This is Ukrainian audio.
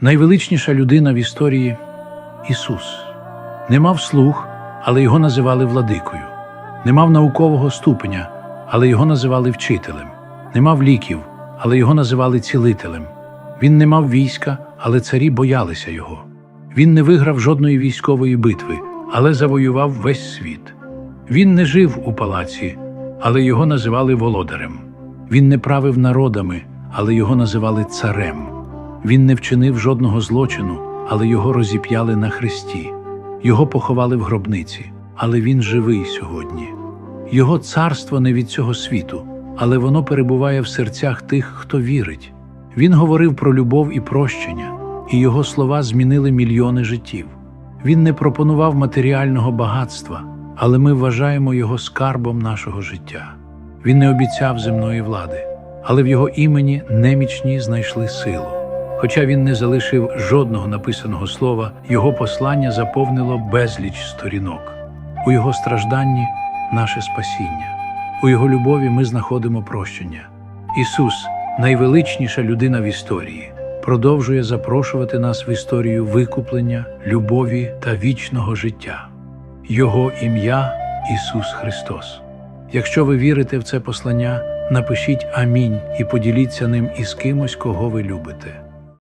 Найвеличніша людина в історії Ісус. Не мав слух, але його називали владикою. Не мав наукового ступеня, але його називали вчителем. Не мав ліків, але його називали цілителем. Він не мав війська, але царі боялися його. Він не виграв жодної військової битви, але завоював весь світ. Він не жив у палаці, але його називали володарем. Він не правив народами, але його називали царем. Він не вчинив жодного злочину, але його розіп'яли на хресті. Його поховали в гробниці, але він живий сьогодні. Його царство не від цього світу, але воно перебуває в серцях тих, хто вірить. Він говорив про любов і прощення, і його слова змінили мільйони життів. Він не пропонував матеріального багатства, але ми вважаємо його скарбом нашого життя. Він не обіцяв земної влади, але в його імені немічні знайшли силу. Хоча він не залишив жодного написаного слова, його послання заповнило безліч сторінок. У його стражданні наше спасіння, у його любові ми знаходимо прощення. Ісус, найвеличніша людина в історії, продовжує запрошувати нас в історію викуплення, любові та вічного життя. Його ім'я Ісус Христос. Якщо ви вірите в це послання, напишіть Амінь і поділіться ним із кимось, кого ви любите.